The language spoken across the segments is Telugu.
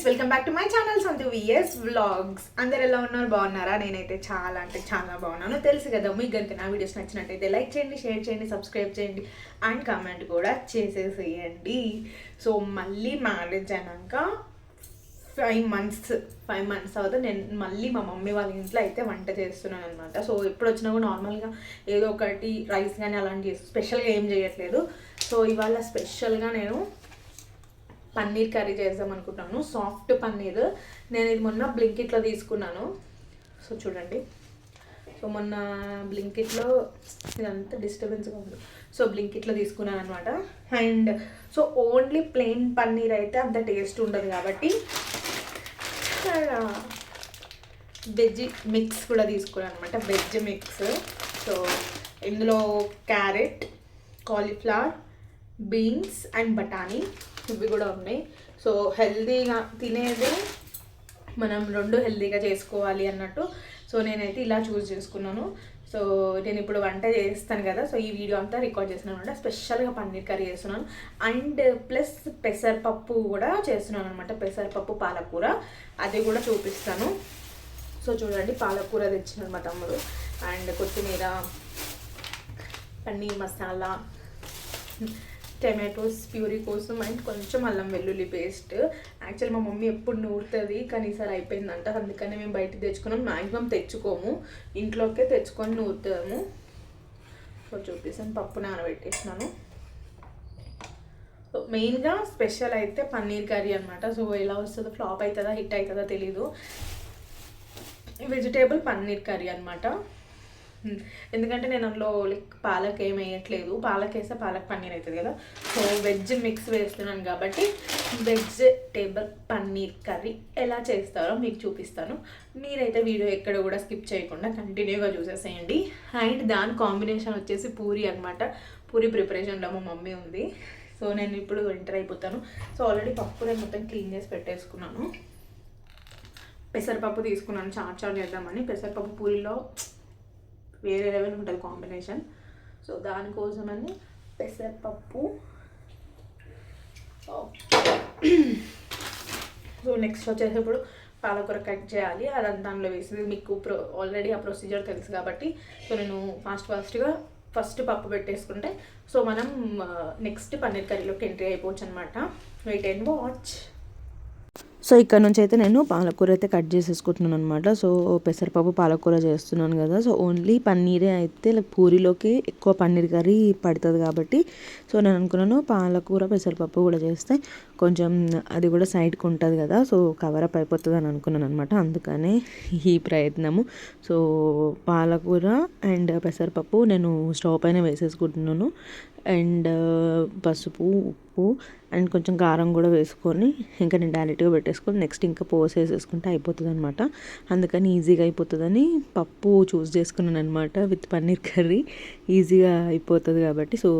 Friends welcome back to my channel Santu VS vlogs. అందరు ఎలా ఉన్నారు? బాగున్నారా? నేనైతే చాలా అంటే చాలా బాగున్నాను. తెలుసు కదా మీకు కనుక నా వీడియోస్ నచ్చినట్టయితే లైక్ చేయండి షేర్ చేయండి సబ్స్క్రైబ్ చేయండి అండ్ కామెంట్ కూడా చేసేసేయండి. సో మళ్ళీ మ్యారేజ్ అయినాక ఫైవ్ మంత్స్ ఫైవ్ మంత్స్ అవుతుంది నేను మళ్ళీ మా మమ్మీ వాళ్ళ ఇంట్లో అయితే వంట చేస్తున్నాను అనమాట సో ఎప్పుడు వచ్చినా కూడా నార్మల్గా ఏదో ఒకటి రైస్ కానీ అలాంటి చేసి స్పెషల్గా ఏం చేయట్లేదు. సో ఇవాళ స్పెషల్గా నేను పన్నీర్ కర్రీ చేద్దాం అనుకుంటున్నాను. సాఫ్ట్ పన్నీర్. నేను ఇది మొన్న బ్లింకిట్లో తీసుకున్నాను. సో చూడండి. సో మొన్న బ్లింకిట్లో ఇదంతా డిస్టర్బెన్స్గా ఉంది. సో బ్లింకిట్లో తీసుకున్నాను అనమాట and so only plain paneer అయితే అంత టేస్ట్ ఉండదు కాబట్టి వెజ్ మిక్స్ కూడా తీసుకున్నాను అనమాట వెజ్ మిక్స్ సో ఇందులో క్యారెట్ కాలీఫ్లవర్ బీన్స్ అండ్ బఠానీ. ఇవి కూడా ఉన్నాయి. సో హెల్దీగా తినేది మనం రెండు హెల్తీగా చేసుకోవాలి అన్నట్టు. సో నేనైతే ఇలా చూస్ చేసుకున్నాను. సో నేను ఇప్పుడు వంట చేస్తాను కదా సో ఈ వీడియో అంతా రికార్డ్ చేస్తున్నాను అనమాట. స్పెషల్గా పన్నీర్ కర్రీ చేస్తున్నాను. అండ్ ప్లస్ పెసరపప్పు కూడా చేస్తున్నాను అనమాట. పెసరపప్పు పాలకూర అది కూడా చూపిస్తాను. సో చూడండి పాలకూర తెచ్చినాడు మా తమ్ముడు. అండ్ కొత్తిమీర పన్నీర్ మసాలా. టమాటోస్ ప్యూరీ కోసం అండ్ కొంచెం అల్లం వెల్లుల్లి పేస్ట్. యాక్చువల్ మా మమ్మీ ఎప్పుడు నూరుతుంది కానీ ఈసారి అయిపోయిందంట. అందుకనే మేము బయట తెచ్చుకున్నాం. మ్యాక్సిమం తెచ్చుకోము. ఇంట్లోకే తెచ్చుకొని నూరుతాము. సో చూపిస్తాను. పప్పు నానబెట్టేసినాను. సో మెయిన్గా స్పెషల్ అయితే పన్నీర్ కర్రీ అనమాట సో ఎలా వస్తుందో ఫ్లాప్ అవుతుందా హిట్ అవుతుందా తెలీదు. వెజిటేబుల్ పన్నీర్ కర్రీ అనమాట ఎందుకంటే నేను అందులో లైక్ పాలక్ ఏం వేయట్లేదు. పాలక్ వేస్తే పాలక్ పన్నీర్ అవుతుంది కదా. సో వెజ్ మిక్స్ వేస్తున్నాను కాబట్టి వెజ్ టేబుల్ పన్నీర్ కర్రీ ఎలా చేస్తారో మీకు చూపిస్తాను. మీరైతే వీడియో ఎక్కడ కూడా స్కిప్ చేయకుండా కంటిన్యూగా చూసేసేయండి. అండ్ దాని కాంబినేషన్ వచ్చేసి పూరి అనమాట పూరి ప్రిపరేషన్లో మా మమ్మీ ఉంది. సో నేను ఇప్పుడు ఎంటర్ అయిపోతాను. సో ఆల్రెడీ పప్పు నేను మొత్తం క్లీన్ చేసి పెట్టేసుకున్నాను. పెసరపప్పు తీసుకున్నాను. చాట్ చాట్ చేద్దామని. పెసరపప్పు పూరిలో వేరే లెవెల్ ఉంటుంది కాంబినేషన్. సో దానికోసమని పెసరపప్పు. సో నెక్స్ట్ వచ్చేసి ఇప్పుడు పాలకూర కట్ చేయాలి. అదంతా దానిలో వేసి మీకు ప్రో ఆల్రెడీ ఆ ప్రొసీజర్ తెలుసు కాబట్టి. సో నేను ఫాస్ట్ ఫాస్ట్గా ఫస్ట్ పప్పు పెట్టేసుకుంటే సో మనం నెక్స్ట్ పన్నీర్ కర్రీలోకి ఎంట్రీ అయిపోవచ్చు అనమాట వెయిట్ అండ్ వాచ్ సో ఇక్కడ నుంచి అయితే నేను పాలకూర అయితే కట్ చేసేసుకుంటున్నాను అనమాట సో పెసరపప్పు పాలకూర చేస్తున్నాను కదా. సో ఓన్లీ పన్నీరే అయితే లైక్ పూరిలోకి ఎక్కువ పన్నీర్ కర్రీ పడుతుంది కాబట్టి. సో నేను అనుకున్నాను పాలకూర పెసరపప్పు కూడా చేస్తే కొంచెం అది కూడా సైడ్కి ఉంటుంది కదా సో కవర్ అప్ అయిపోతుంది అని అనుకున్నాను అనమాట అందుకనే ఈ ప్రయత్నము. సో పాలకూర అండ్ పెసరపప్పు నేను స్టవ్ పైన వేసేసుకుంటున్నాను. అండ్ పసుపు ఉప్పు అండ్ కొంచెం కారం కూడా వేసుకొని ఇంకా నేను డైరెక్ట్గా పెట్టేసుకొని నెక్స్ట్ ఇంకా పోసేసేసుకుంటే అయిపోతుంది అనమాట అందుకని ఈజీగా అయిపోతుందని పప్పు చూస్ చేసుకున్నాను అనమాట విత్ పన్నీర్ కర్రీ. ఈజీగా అయిపోతుంది కాబట్టి సో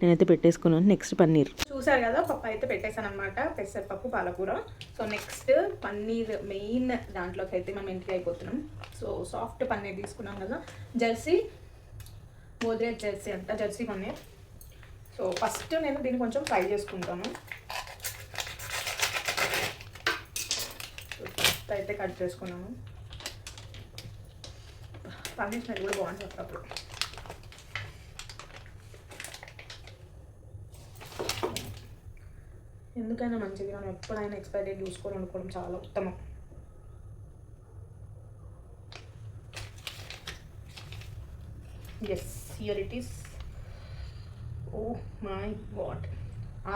నేనైతే పెట్టేసుకున్నాను. నెక్స్ట్ పన్నీర్. చూసారు కదా పప్పు అయితే పెట్టేసాను అనమాట పెసరపప్పు పాలకూర. సో నెక్స్ట్ పన్నీర్ మెయిన్ దాంట్లోకి అయితే మనం ఎంట్రీ అయిపోతున్నాం. సో సాఫ్ట్ పన్నీర్ తీసుకున్నాం కదా జెర్సీ గోద్రేజ్ జెర్సీ అంట జెర్సీ పన్నీర్. సో ఫస్ట్ నేను దీన్ని కొంచెం ఫ్రై చేసుకుంటాను. ఫస్ట్ అయితే కట్ చేసుకున్నాను. పన్నీర్ స్మెల్ కూడా బాగుంటుంది అప్పుడు ఎందుకైనా మంచిది. మనం ఎప్పుడైనా ఎక్స్పైరీ డేట్ చూసుకొని అనుకోవడం చాలా ఉత్తమం. Yes here it is oh my God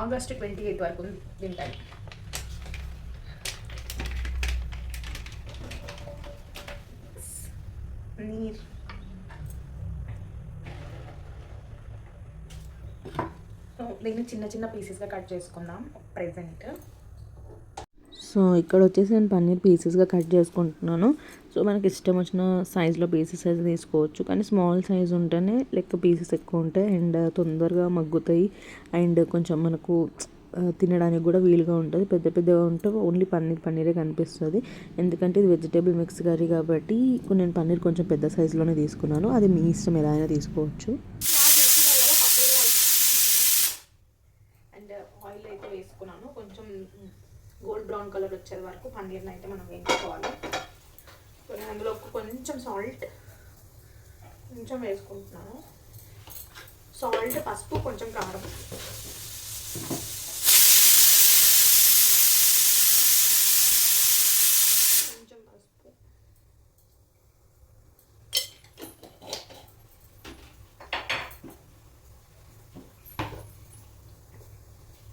August twenty eight వరకు తింటాను నీరు నీర్ దీన్ని చిన్న చిన్న పీసెస్గా కట్ చేసుకుందాం ప్రెసెంట్. సో ఇక్కడ వచ్చేసి నేను పన్నీర్ పీసెస్గా కట్ చేసుకుంటున్నాను. సో మనకి ఇష్టం వచ్చిన సైజులో పీసెస్ అయితే తీసుకోవచ్చు. కానీ స్మాల్ సైజ్ ఉంటేనే లెక్క పీసెస్ ఎక్కువ ఉంటాయి. అండ్ తొందరగా మగ్గుతాయి. అండ్ కొంచెం మనకు తినడానికి కూడా వీలుగా ఉంటుంది. పెద్ద పెద్దగా ఉంటే ఓన్లీ పన్నీర్ పన్నీరే కనిపిస్తుంది. ఎందుకంటే ఇది వెజిటేబుల్ మిక్స్ కర్రీ కాబట్టి నేను పన్నీర్ కొంచెం పెద్ద సైజులోనే తీసుకున్నాను. అది మీ ఇష్టం ఎలా అయినా తీసుకోవచ్చు అండ్ ఆయిల్ అయితే వేసుకున్నాను కొంచెం గోల్డ్ బ్రౌన్ కలర్ వచ్చే వరకు పన్నీర్ని అయితే మనం వేయించుకోవాలి. సో నేను అందులో కొంచెం సాల్ట్ కొంచెం వేసుకుంటున్నాను. సాల్ట్ పసుపు కొంచెం కారం. కొంచెం పసుపు.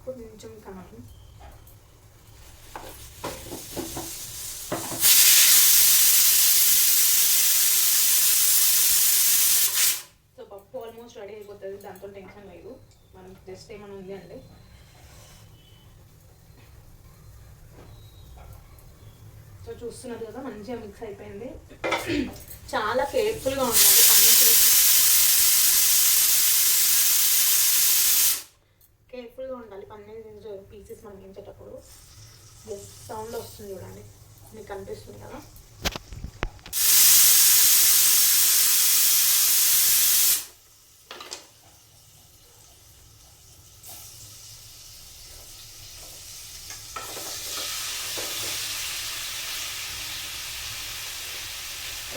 కొంచెం కారం సో పప్పు ఆల్మోస్ట్ రెడీ అయిపోతుంది దాంతో టెన్షన్ లేదు. మనం జస్ట్ ఏమైనా ఉంది అండి సో చూస్తున్నారు కదా మంచిగా మిక్స్ అయిపోయింది. చాలా కేర్ఫుల్గా ఉండాలి. పన్నీర్ కేర్ఫుల్గా ఉండాలి. పన్నీర్ పీసెస్ మనం వేయించేటప్పుడు జస్ట్ సౌండ్ వస్తుంది చూడండి. మీకు కనిపిస్తుంది కదా?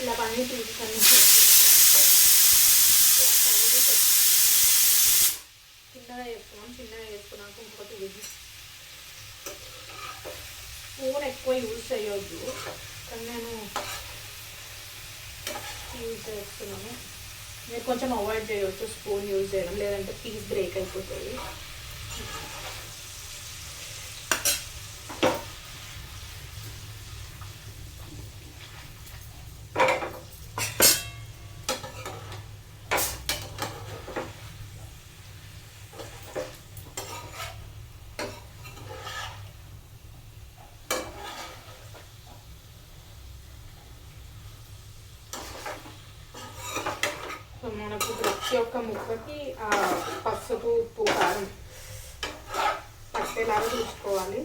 ఇలా పన్నీర్ పీసెస్ చిన్నగా వేసుకున్నాం చిన్నగా వేసుకున్నాక ఇంకొకటి ఇది. స్పూన్ ఎక్కువ యూజ్ చేయొద్దు కానీ నేను యూజ్ చేస్తున్నాను. మీరు కొంచెం అవాయిడ్ చేయవచ్చు స్పూన్ యూజ్ చేయడం లేదంటే పీస్ బ్రేక్ అయిపోతుంది సో మనకు ప్రతి ఒక్క ముక్కకి పసుపు ఉప్పు కారం పట్టేలాగా చూసుకోవాలి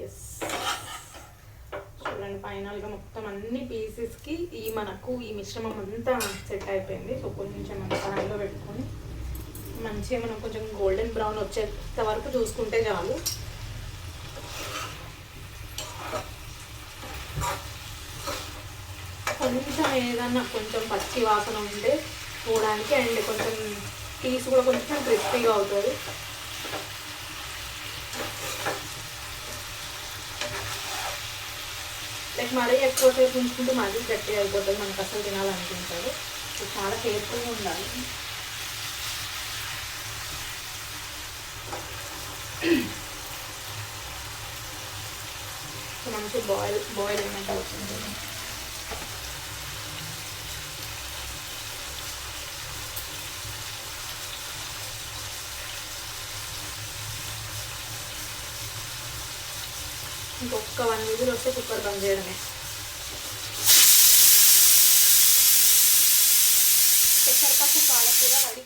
ఎస్ చూడండి ఫైనల్గా మొత్తం అన్ని పీసెస్కి ఈ మనకు ఈ మిశ్రమం అంతా సెట్ అయిపోయింది. సో కొంచెం మనం కడాయిలో పెట్టుకొని మంచిగా మనం కొంచెం గోల్డెన్ బ్రౌన్ వచ్చేంత వరకు చూసుకుంటే చాలు. కొంచెం ఏదన్నా కొంచెం పచ్చి వాసన ఉంటే పోవడానికి అండ్ కొంచెం పీస్ కూడా కొంచెం క్రిస్పీగా అవుతుంది. మనకి మరీ ఎక్కువసేపు ఉంచుకుంటే మరీ గట్టిగా అయిపోతుంది. మనకు అసలు తినాలనిపించారు సో చాలా కేర్ఫుల్గా ఉండాలి. సో మంచి బాయిల్ బాయిల్ అయినట్టు అవుతుంది ఇంకొక వన్ విజిల్ వస్తే కుక్కర్ బంద్ చేయడమే. పెసరపప్పు పాలకూర రెడీ.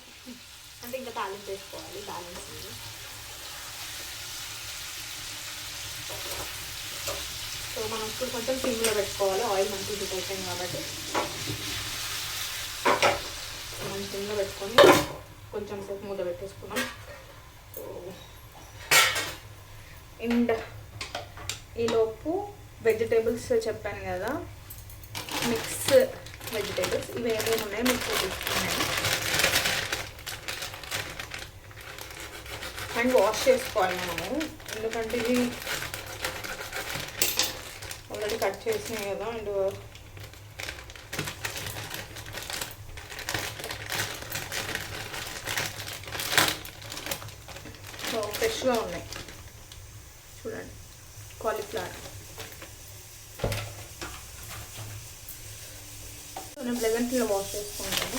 అంటే ఇంకా తాలింపు చేసుకోవాలి బ్యాలెన్స్ సో మనం ఇప్పుడు కొంచెం సిమ్లో పెట్టుకోవాలి. ఆయిల్ మంచిగా హీట్ కాబట్టి. మనం సిమ్లో పెట్టుకొని కొంచెం సేపు మూత పెట్టేసుకున్నాం. సో అండ్ ఈలోపు వెజిటేబుల్స్ చెప్పాను కదా. మిక్స్ వెజిటేబుల్స్ ఇవి ఏమేమి ఉన్నాయో మీకు చూపిస్తున్నాను. అండ్ వాష్ చేసుకోవాలి మనము. ఎందుకంటే ఇది ఆల్రెడీ కట్ చేసినాయి కదా అండ్ సో ఫ్రెష్గా ఉన్నాయి చూడండి కాలీఫ్లవర్ నేను వాష్ చేసుకుంటాను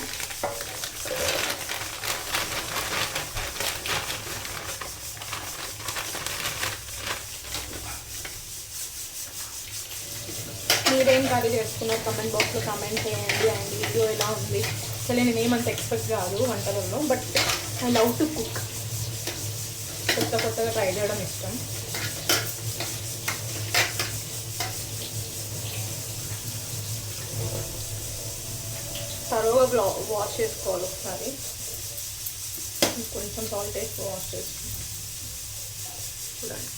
మీరేం కర్రీ చేసుకున్నారు? కమెంట్ బాక్స్లో కమెంట్ చేయండి. అండ్ వీడియో ఎలా ఉంది? అసలు నేను ఏమంత ఎక్స్పెక్ట్ కాదు వంటలలో but I love to cook కొత్త కొత్తగా ట్రై చేయడం ఇష్టం. బ్లా వాష్ చేసుకోవాలి ఒకసారి కొంచెం సాల్ట్ వేసి వాష్ చేసుకుంటాం చూడండి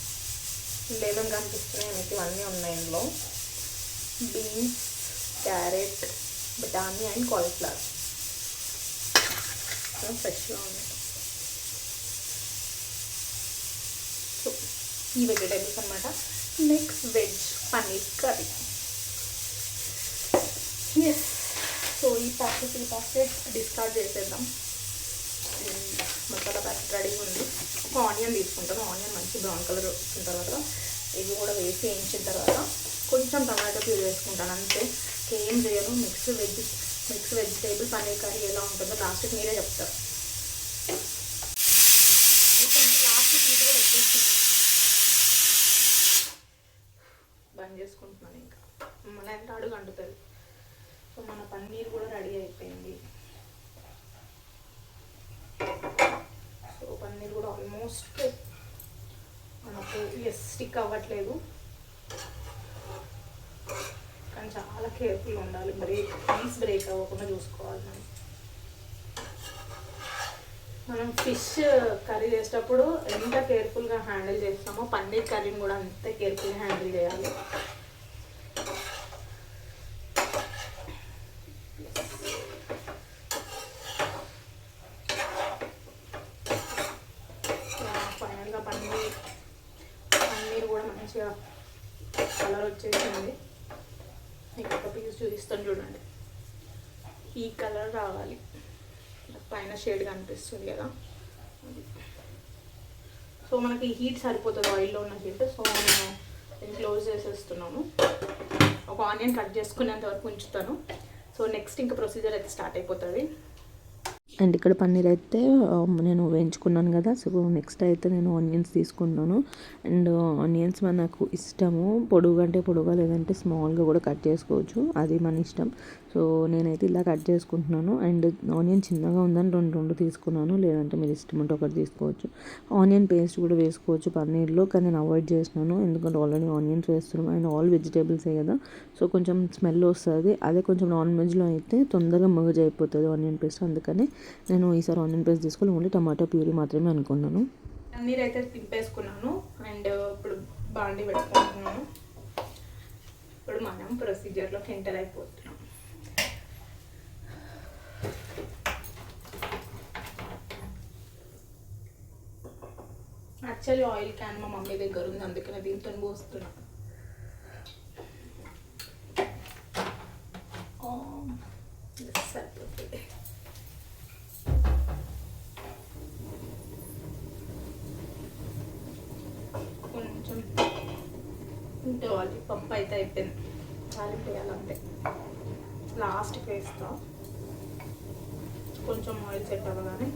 లెమన్ కనిపిస్తున్నాయి మీకు ఇవన్నీ ఉన్నాయి ఇందులో. బీన్స్ క్యారెట్ బఠానీ అండ్ కాలీఫ్లవర్ ఫ్రెష్గా ఉన్నాయి. సో ఈ వెజిటేబుల్స్ అనమాట next veg paneer curry. Yes packet ఈ ప్యాకెట్ డిస్కార్డ్ చేసేద్దాం. మసాలా ప్యాకెట్ రెడీగా ఉంది. ఒక ఆనియన్ తీసుకుంటాను. ఆనియన్ మంచి బ్రౌన్ కలర్ వచ్చిన తర్వాత ఇవి కూడా వేసి వేయించిన తర్వాత కొంచెం టమాటో ప్యూర్ వేసుకుంటాను. అంతే. ఏం చేయను. Mix veg mix vegetable paneer curry ఎలా ఉంటుందో లాస్ట్కి మీరే చెప్తారు కూడా బంద్ చేసుకుంటున్నాను ఇంకా. మన ఎంత అడుగు అంటుతుంది. సో మన పన్నీర్ కూడా రెడీ అయిపోయింది సో పన్నీర్ కూడా ఆల్మోస్ట్ మనకు ఎస్ స్టిక్ అవ్వట్లేదు. కానీ చాలా కేర్ఫుల్గా ఉండాలి. బ్రేక్ పీస్ బ్రేక్ అవ్వకుండా చూసుకోవాలి మనం. మనం ఫిష్ కర్రీ చేసేటప్పుడు ఎంత కేర్ఫుల్గా హ్యాండిల్ చేస్తామో పన్నీర్ కర్రీని కూడా అంతే కేర్ఫుల్గా హ్యాండిల్ చేయాలి ఫైనల్గా పన్నీర్ పన్నీర్ కూడా మంచిగా కలర్ వచ్చేసింది. మీకు ఒక పీస్ చూపిస్తాను చూడండి. ఈ కలర్ రావాలి. పైన షేడ్ కనిపిస్తుంది కదా. సో మనకి హీట్ సరిపోతుంది ఆయిల్లో ఉన్న హీట్ సో నేను దీన్ని క్లోజ్ చేసేస్తున్నాము ఒక ఆనియన్ కట్ చేసుకునేంత వరకు ఉంచుతాను. సో నెక్స్ట్ ఇంకా ప్రొసీజర్ అయితే స్టార్ట్ అయిపోతుంది. అండ్ ఇక్కడ పన్నీర్ అయితే నేను వేయించుకున్నాను కదా సో నెక్స్ట్ అయితే నేను ఆనియన్స్ తీసుకున్నాను. అండ్ ఆనియన్స్ మనకు ఇష్టము. పొడుగు అంటే పొడుగా లేదంటే స్మాల్గా కూడా కట్ చేసుకోవచ్చు. అది మన ఇష్టం. సో నేనైతే ఇలా కట్ చేసుకుంటున్నాను. అండ్ ఆనియన్ చిన్నగా ఉందని రెండు రెండు తీసుకున్నాను. లేదంటే మీరు ఇష్టం ఉంటే ఒకటి తీసుకోవచ్చు. ఆనియన్ పేస్ట్ కూడా వేసుకోవచ్చు పన్నీర్లో కానీ నేను అవాయిడ్ చేసినాను. ఎందుకంటే ఆల్రెడీ ఆనియన్స్ వేస్తున్నాం. అండ్ ఆల్ వెజిటేబుల్సే కదా. సో కొంచెం స్మెల్ వస్తుంది. అదే కొంచెం నాన్ వెజ్లో అయితే తొందరగా మర్జ్ అయిపోతుంది ఆనియన్ పేస్ట్. అందుకని నేను ఈసారి ఆనియన్ పేస్ట్ తీసుకొని ఓన్లీ టమాటో ప్యూరీ మాత్రమే అనుకున్నాను. పన్నీర్ అయితే తింపేసుకున్నాను అండ్ ఇప్పుడు బాండి పెట్టుకుంటున్నాను. ఇప్పుడు మనం ప్రొసీజర్లోకి ఎంటర్ అయిపోతుంది యాక్చువల్లీ ఆయిల్ క్యాన్ మా మమ్మీ దగ్గర ఉంది అందుకనే దీంతో పోస్తున్నా um, సరిపోతుంది. కొంచెం ఇంటే వాళ్ళు పప్పు అయితే అయిపోయింది. తాలింపు వేయాలంతే. లాస్ట్కి వేస్తాం. కొంచెం ఆయిల్ సెట్ అవ్వగానే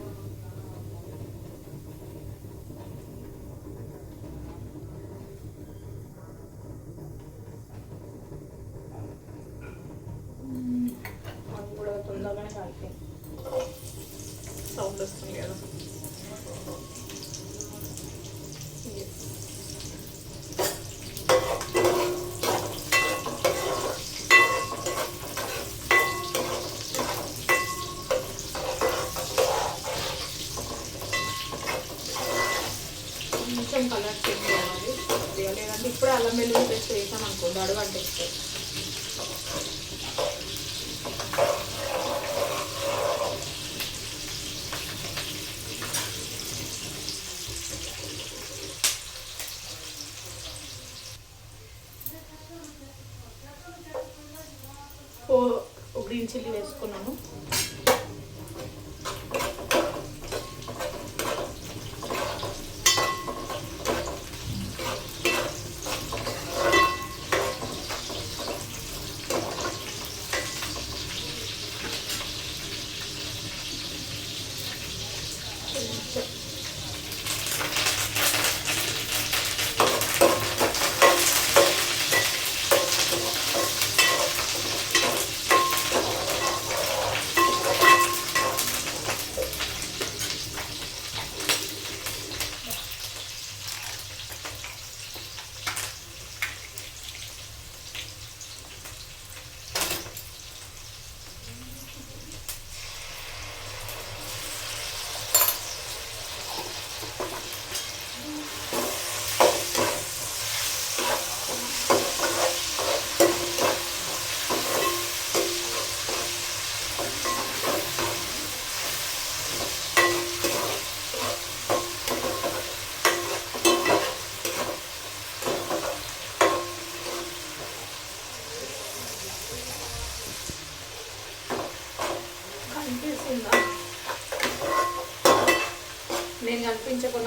మ్మ్. అది కూడా తొందరగానే కాలిపోయింది సౌండ్ వస్తుంది కదా Yes. కొంచెం కలర్ చేంజ్ అవ్వాలి కొద్దిగా లేదంటే ఇప్పుడే అల్లం వెల్లుల్లి పేస్ట్ వేసాం అనుకోండి అడుగు అంటే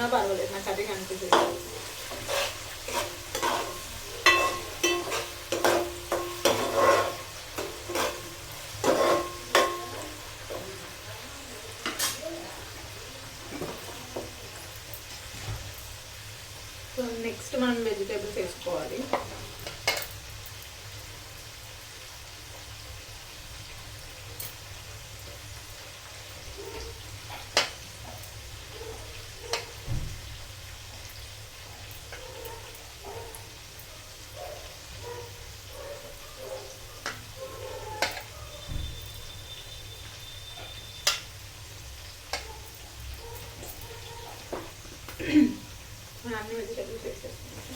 ఉన్నా పర్వాలేదు నాకు అదే కనిపిస్తుంది సో నెక్స్ట్ మనం వెజిటేబుల్స్ వేసుకోవాలి మనం అన్ని వెజిటేబుల్స్ వేసేసుకుంటాం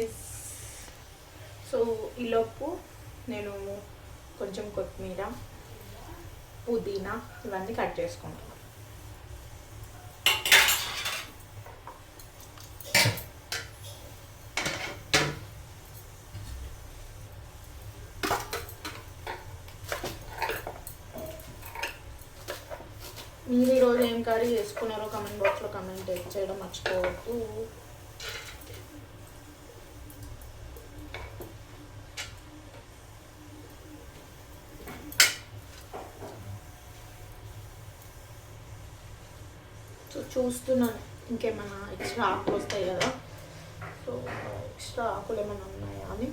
ఎస్ సో ఈలోపు నేను కొంచెం కొత్తిమీర పుదీనా ఇవన్నీ కట్ చేసుకుంటాను మీరు ఈరోజు ఏం కర్రీ చేసుకున్నారో కమెంట్ బాక్స్లో కమెంట్ చేయడం మర్చిపోవద్దు సో చూస్తున్నాను ఇంకేమైనా ఎక్స్ట్రా ఆకులు వస్తాయి కదా. సో ఎక్స్ట్రా ఆకులు ఏమైనా ఉన్నాయా అని?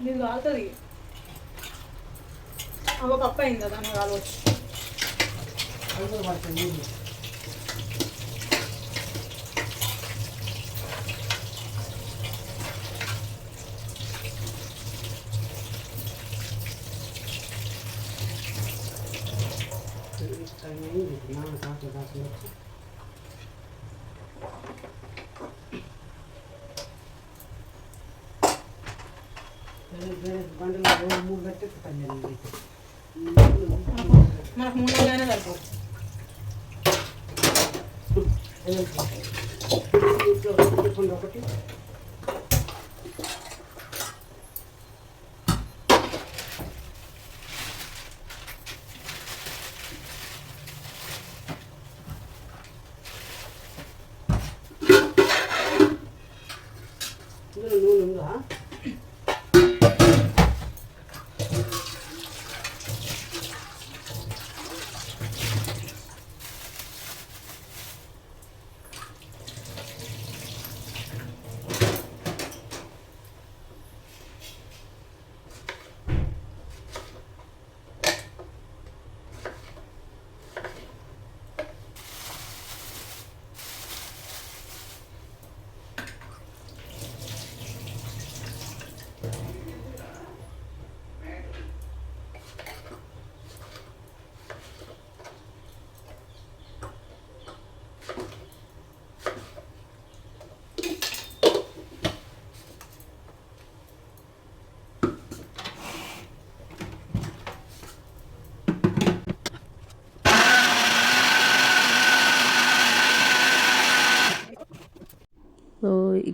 ఇది కాలుతుంది. అవ్వ పప్పు అయింది? కదా నాకు కాలవచ్చు మనకు మూడు రోజులైనా సరిపోదు ఒకటి ఇందులో నూనె ఉందా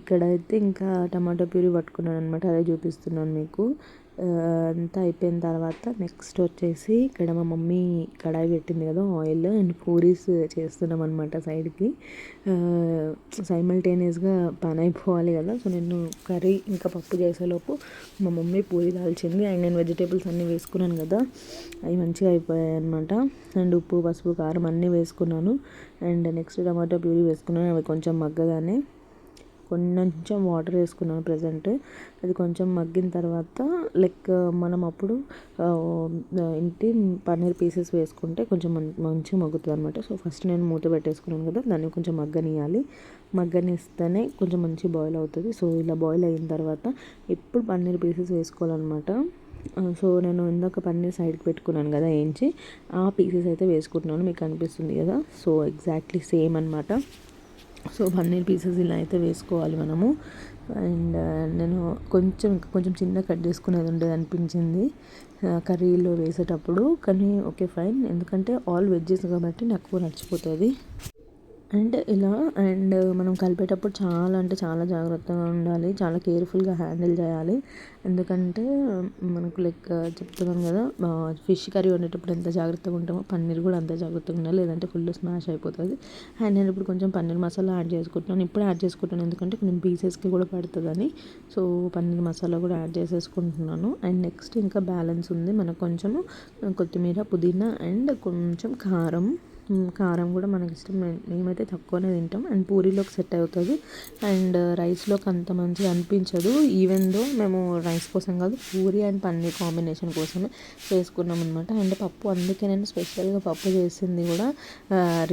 ఇక్కడైతే ఇంకా టమాటో ప్యూరీ పట్టుకున్నాను అనమాట అదే చూపిస్తున్నాను మీకు. అంతా అయిపోయిన తర్వాత నెక్స్ట్ వచ్చేసి ఇక్కడ మా మమ్మీ కడాయి పెట్టింది కదా ఆయిల్ అండ్ పూరీస్ చేస్తున్నాం అనమాట సైడ్కి. సైమల్టేనియస్గా పని అయిపోవాలి కదా సో నేను కర్రీ ఇంకా పప్పు చేసేలోపు మా మమ్మీ పూరి దాల్చింది అండ్ నేను వెజిటేబుల్స్ అన్నీ వేసుకున్నాను కదా అవి మంచిగా అయిపోయాయి అనమాట అండ్ ఉప్పు పసుపు కారం అన్నీ వేసుకున్నాను. అండ్ నెక్స్ట్ టమాటో ప్యూరీ వేసుకున్నాను అవి కొంచెం మగ్గగానే. కొంచెం వాటర్ వేసుకున్నాను ప్రజెంట్. అది కొంచెం మగ్గిన తర్వాత లైక్ మనం అప్పుడు ఇంటి పన్నీర్ పీసెస్ వేసుకుంటే కొంచెం మంచిగా మగ్గుతుంది అనమాట సో ఫస్ట్ నేను మూత పెట్టేసుకున్నాను కదా దాన్ని కొంచెం మగ్గనియాలి మగ్గనిస్తేనే కొంచెం మంచి బాయిల్ అవుతుంది. సో ఇలా బాయిల్ అయిన తర్వాత ఇప్పుడు పన్నీర్ పీసెస్ వేసుకోవాలన్నమాట. సో నేను ఇందాక పన్నీర్ సైడ్కి పెట్టుకున్నాను కదా ఏంచి ఆ పీసెస్ అయితే వేసుకుంటున్నాను. మీకు అనిపిస్తుంది కదా? సో ఎగ్జాక్ట్లీ సేమ్ అనమాట సో పన్నీర్ పీసెస్ ఇలా అయితే వేసుకోవాలి మనము. అండ్ నేను కొంచెం కొంచెం చిన్న కట్ చేసుకునేది ఉండేది అనిపించింది కర్రీలో వేసేటప్పుడు. కానీ ఓకే ఫైన్. ఎందుకంటే ఆల్ వెజ్జెస్ కాబట్టి నాకు నచ్చిపోతుంది. అండ్ ఇలా అండ్ మనం కలిపేటప్పుడు చాలా అంటే చాలా జాగ్రత్తగా ఉండాలి. చాలా కేర్ఫుల్గా హ్యాండిల్ చేయాలి. ఎందుకంటే మనకు లైక్ చెప్తున్నాను కదా ఫిష్ కర్రీ వండేటప్పుడు ఎంత జాగ్రత్తగా ఉంటామో పన్నీర్ కూడా అంత జాగ్రత్తగా ఉండాలి. లేదంటే ఫుల్ స్మాష్ అయిపోతుంది. అండ్ నేను ఇప్పుడు కొంచెం పన్నీర్ మసాలా యాడ్ చేసుకుంటున్నాను. ఇప్పుడు యాడ్ చేసుకుంటాను ఎందుకంటే కొంచెం పీసెస్కి కూడా పడుతుందని. సో పన్నీర్ మసాలా కూడా యాడ్ చేసేసుకుంటున్నాను. అండ్ నెక్స్ట్ ఇంకా బ్యాలెన్స్ ఉంది. మనకు కొంచెము కొత్తిమీర పుదీనా అండ్ కొంచెం కారం. కారం కూడా మనకి ఇష్టం మేమైతే తక్కువనే తింటాం. అండ్ పూరీలోకి సెట్ అవుతుంది. అండ్ రైస్లోకి అంత మంచిగా అనిపించదు. ఈవెన్ దో మేము రైస్ కోసం కాదు పూరి అండ్ పన్నీర్ కాంబినేషన్ కోసమే చేసుకున్నాం అనమాట అండ్ పప్పు అందుకే నేను స్పెషల్గా పప్పు చేసింది కూడా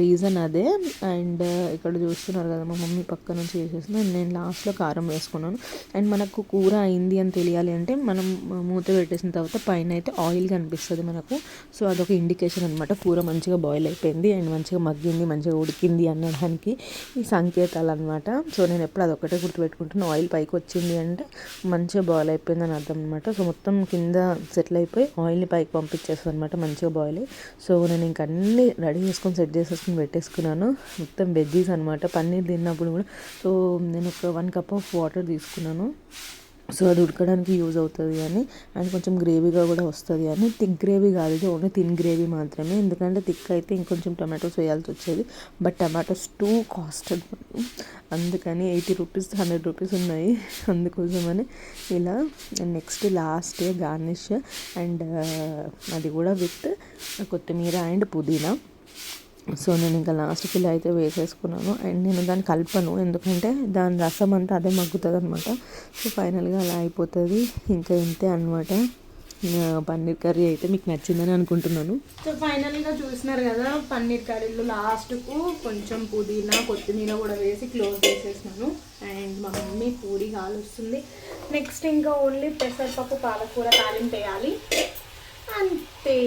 రీజన్ అదే. అండ్ ఇక్కడ చూస్తున్నారు కదా మా మమ్మీ పక్క నుంచి చేసేసింది. అండ్ నేను లాస్ట్లో కారం వేసుకున్నాను. అండ్ మనకు కూర అయింది అని తెలియాలి అంటే మనం మూత పెట్టేసిన తర్వాత పైన అయితే ఆయిల్ కనిపిస్తుంది మనకు. సో అదొక ఇండికేషన్ అనమాట కూర మంచిగా బాయిల్ అయిపోయింది. అండ్ మంచిగా మగ్గింది మంచిగా ఉడికింది అనడానికి ఈ సంకేతాలు అనమాట సో నేను ఎప్పుడు అదొక్కటే గుర్తుపెట్టుకుంటున్నాను ఆయిల్ పైకి వచ్చింది అంటే మంచిగా బాయిల్ అయిపోయింది అని అర్థం అనమాట సో మొత్తం కింద సెటిల్ అయిపోయి ఆయిల్ని పైకి పంపించేస్తుంది అనమాట మంచిగా బాయిల్ సో నేను ఇంక అన్నీ రెడీ చేసుకొని సెట్ చేసేసుకుని పెట్టేసుకున్నాను. మొత్తం వెజ్జీస్ అనమాట పన్నీర్ తిన్నప్పుడు కూడా. సో నేను ఒక వన్ కప్ ఆఫ్ వాటర్ తీసుకున్నాను. సో అది ఉడకడానికి యూజ్ అవుతుంది అని అండ్ కొంచెం గ్రేవీగా కూడా వస్తుంది అని. థిక్ గ్రేవీ కాదు ఇది ఓన్లీ థిన్ గ్రేవీ మాత్రమే. ఎందుకంటే థిక్ అయితే ఇంకొంచెం టమాటోస్ వేయాల్సి వచ్చేది. బట్ టమాటోస్ టూ కాస్ట్ అందుకని ఎయిటీ రూపీస్ హండ్రెడ్ రూపీస్ ఉన్నాయి అందుకోసమని ఇలా నెక్స్ట్ లాస్ట్ గార్నిష్ అండ్ అది కూడా విత్ కొత్తిమీర అండ్ పుదీనా. సో నేను ఇంకా లాస్ట్ ఫిల్ అయితే వేసేసుకున్నాను. అండ్ నేను దాన్ని కలపను. ఎందుకంటే దాని రసం అంతా అదే మగ్గుతుంది అనమాట సో ఫైనల్గా అలా అయిపోతుంది. ఇంకా ఇంతే అనమాట పన్నీర్ కర్రీ అయితే మీకు నచ్చిందని అనుకుంటున్నాను. సో ఫైనల్గా చూసినారు కదా పన్నీర్ కర్రీలో లాస్ట్కు కొంచెం పుదీనా కొత్తిమీర కూడా వేసి క్లోజ్ చేసేసినాను. అండ్ మా మమ్మీ పూరి కాలుస్తుంది నెక్స్ట్ ఇంకా ఓన్లీ పెసరపప్పు పాలకూర తాలింపు వేయాలి. అంతే.